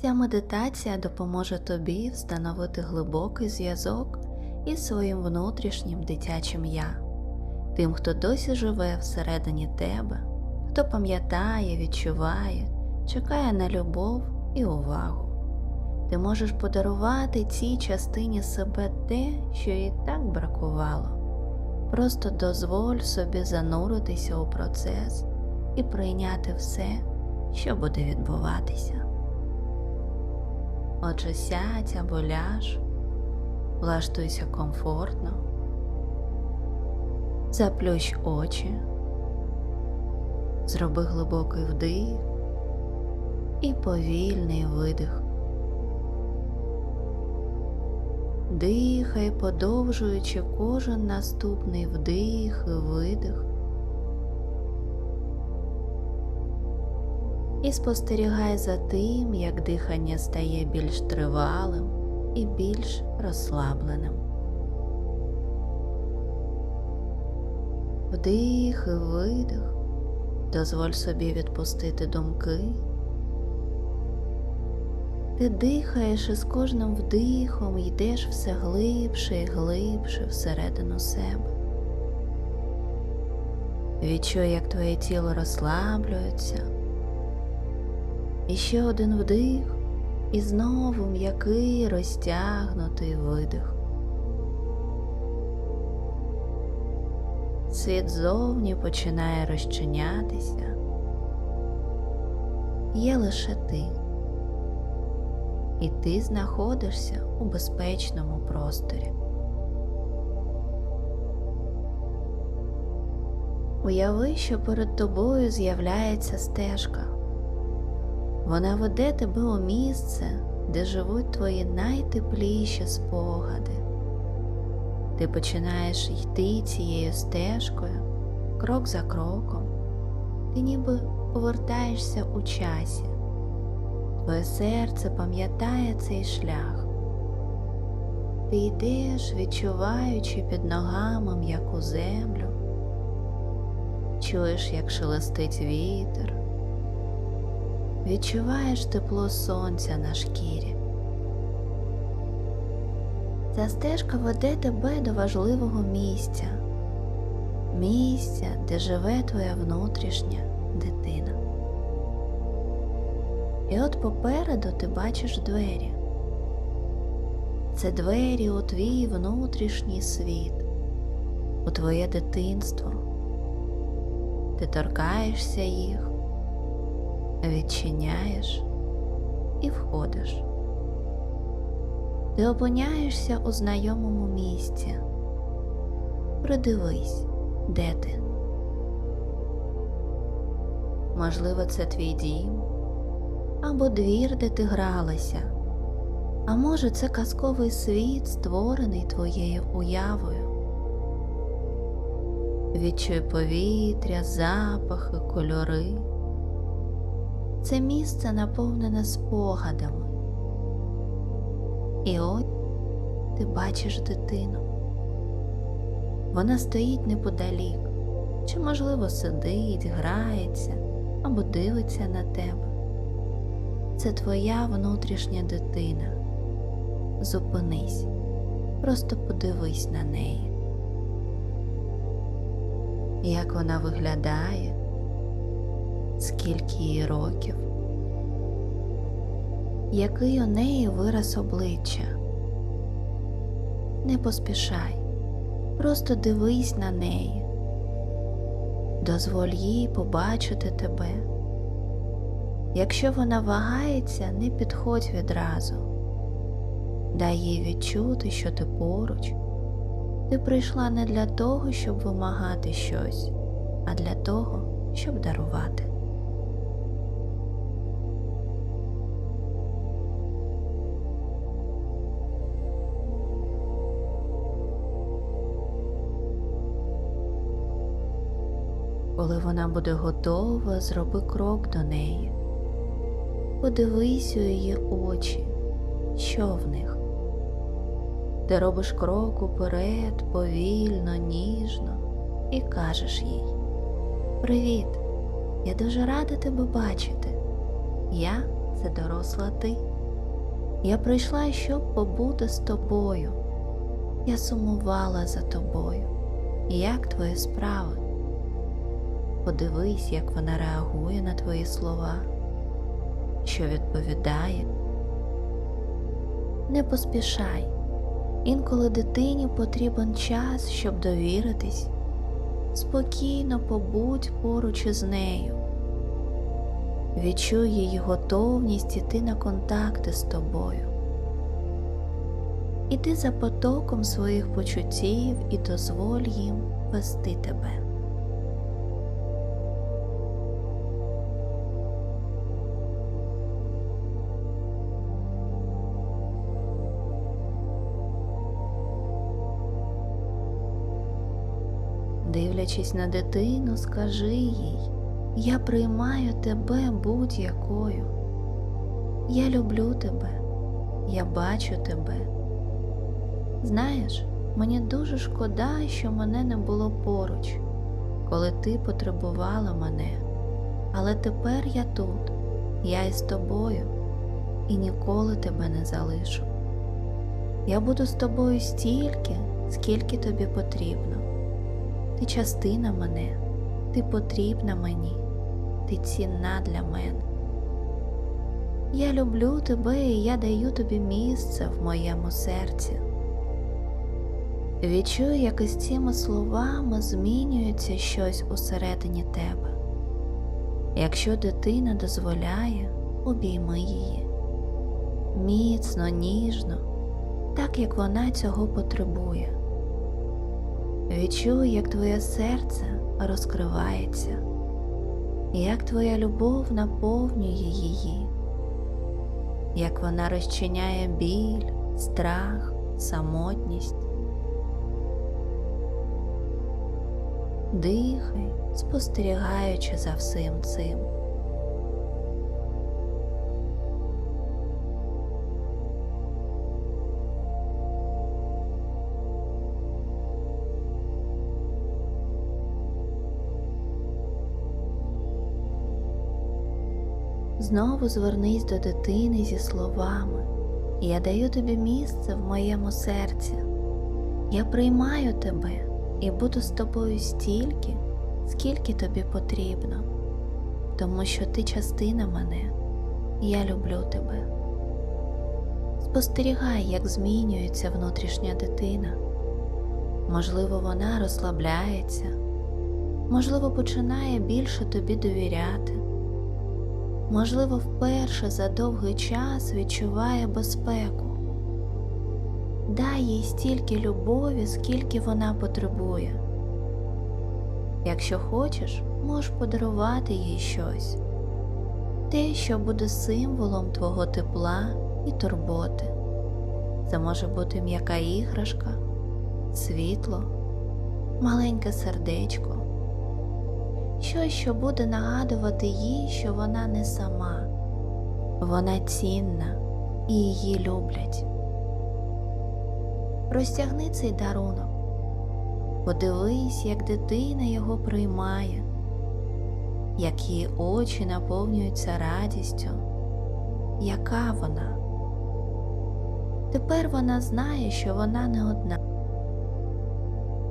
Ця медитація допоможе тобі встановити глибокий зв'язок із своїм внутрішнім дитячим я, тим, хто досі живе всередині тебе, хто пам'ятає, відчуває, чекає на любов і увагу. Ти можеш подарувати цій частині себе те, що їй так бракувало. Просто дозволь собі зануритися у процес і прийняти все, що буде відбуватися. Отже, сядь або ляж, влаштуйся комфортно, заплющ очі, зроби глибокий вдих і повільний видих. Дихай, подовжуючи кожен наступний вдих і видих. І спостерігай за тим, як дихання стає більш тривалим і більш розслабленим. Вдих і видих. Дозволь собі відпустити думки. Ти дихаєш і з кожним вдихом йдеш все глибше і глибше всередину себе. Відчуй, як твоє тіло розслаблюється. І ще один вдих, і знову м'який розтягнутий видих. Світ зовні починає розчинятися. Є лише ти і ти знаходишся у безпечному просторі. Уяви, що перед тобою з'являється стежка. Вона веде тебе у місце, де живуть твої найтепліші спогади. Ти починаєш йти цією стежкою, крок за кроком, ти ніби повертаєшся у часі. Твоє серце пам'ятає цей шлях. Ти йдеш, відчуваючи під ногами м'яку землю, чуєш, як шелестить вітер, відчуваєш тепло сонця на шкірі. Ця стежка веде тебе до важливого місця, місця, де живе твоя внутрішня дитина. І от попереду ти бачиш двері. Це двері у твій внутрішній світ, у твоє дитинство. Ти торкаєшся їх, відчиняєш і входиш. Ти опиняєшся у знайомому місці. Придивись, де ти. Можливо, це твій дім або двір, де ти гралася, а може, це казковий світ, створений твоєю уявою. Відчуй повітря, запахи, кольори. Це місце наповнене спогадами. І от ти бачиш дитину. Вона стоїть неподалік, чи, можливо, сидить, грається або дивиться на тебе це твоя внутрішня дитина. Зупинись, просто подивись на неї. Як вона виглядає, скільки їй років, який у неї вираз обличчя. Не поспішай, просто дивись на неї, дозволь їй побачити тебе. Якщо вона вагається, не підходь відразу. Дай їй відчути, що ти поруч. Ти прийшла не для того, щоб вимагати щось, а для того, щоб дарувати. Коли вона буде готова, зроби крок до неї. Подивись у її очі, що в них. Ти робиш крок уперед, повільно, ніжно і кажеш їй Привіт, я дуже рада тебе бачити. Я це доросла ти. Я прийшла, щоб побути з тобою. Я сумувала за тобою. Як твої справи? Подивись, як вона реагує на твої слова, що відповідає. Не поспішай. Інколи дитині потрібен час, щоб довіритись. Спокійно побудь поруч із нею. Відчуй її готовність іти на контакти з тобою. Іди за потоком своїх почуттів і дозволь їм вести тебе. Дивлячись на дитину, скажи їй, я приймаю тебе будь-якою. Я люблю тебе, я бачу тебе. Знаєш, мені дуже шкода, що мене не було поруч, коли ти потребувала мене. Але тепер я тут, я із тобою і ніколи тебе не залишу. Я буду з тобою стільки, скільки тобі потрібно. Ти частина мене, ти потрібна мені, ти цінна для мене. Я люблю тебе і я даю тобі місце в моєму серці. Відчуй, як із цими словами змінюється щось усередині тебе. Якщо дитина дозволяє, обійми її міцно, ніжно, так як вона цього потребує. Відчуй, як твоє серце розкривається, як твоя любов наповнює її, як вона розчиняє біль, страх, самотність. Дихай, спостерігаючи за всім цим. Знову звернись до дитини зі словами Я даю тобі місце в моєму серці. Я приймаю тебе і буду з тобою стільки, скільки тобі потрібно, тому що ти частина мене, я люблю тебе. Спостерігай, як змінюється внутрішня дитина. Можливо, вона розслабляється, можливо, починає більше тобі довіряти. Можливо, вперше за довгий час відчуває безпеку. Дай їй стільки любові, скільки вона потребує. Якщо хочеш, можеш подарувати їй щось, те, що буде символом твого тепла і турботи. Це може бути м'яка іграшка, світло, маленьке сердечко, щось, що буде нагадувати їй, що вона не сама, вона цінна і її люблять. Розтягни цей дарунок, подивись, як дитина його приймає, як її очі наповнюються радістю, яка вона. Тепер вона знає, що вона не одна.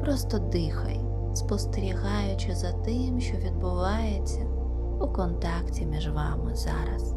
Просто дихай, спостерігаючи за тим, що відбувається у контакті між вами зараз.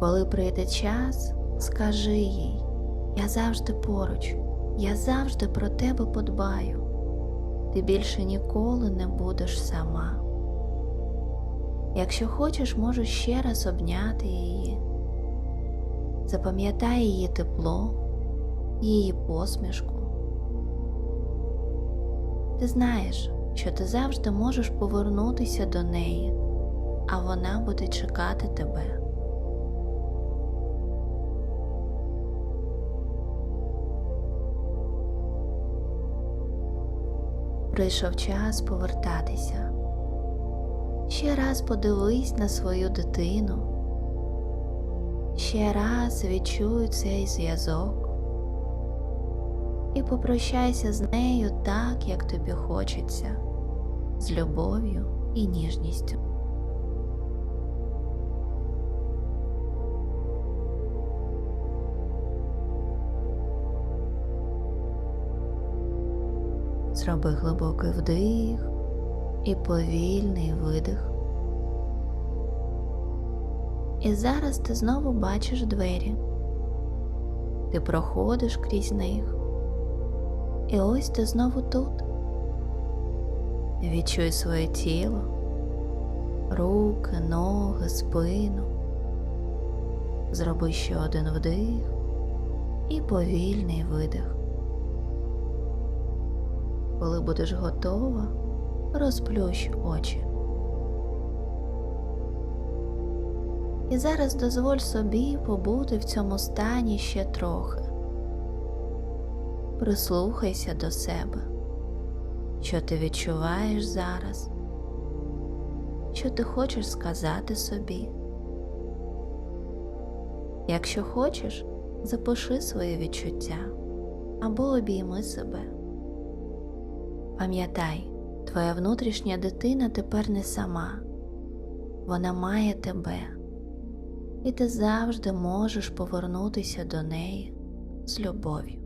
Коли прийде час, скажи їй, я завжди поруч, я завжди про тебе подбаю, ти більше ніколи не будеш сама. Якщо хочеш, можу ще раз обняти її. Запам'ятай її тепло, її посмішку. Ти знаєш, що ти завжди можеш повернутися до неї, а вона буде чекати тебе. Прийшов час повертатися. Ще раз подивись на свою дитину. Ще раз відчуй цей зв'язок і попрощайся з нею так, як тобі хочеться, з любов'ю і ніжністю. Зроби глибокий вдих і повільний видих. І зараз ти знову бачиш двері. Ти проходиш крізь них. І ось ти знову тут. Відчуй своє тіло, руки, ноги, спину. Зроби ще один вдих і повільний видих. Коли будеш готова, розплющ очі. І зараз дозволь собі побути в цьому стані ще трохи. Прислухайся до себе, що ти відчуваєш зараз, що ти хочеш сказати собі. Якщо хочеш, запиши свої відчуття або обійми себе. Пам'ятай, твоя внутрішня дитина тепер не сама, вона має тебе, і ти завжди можеш повернутися до неї з любов'ю.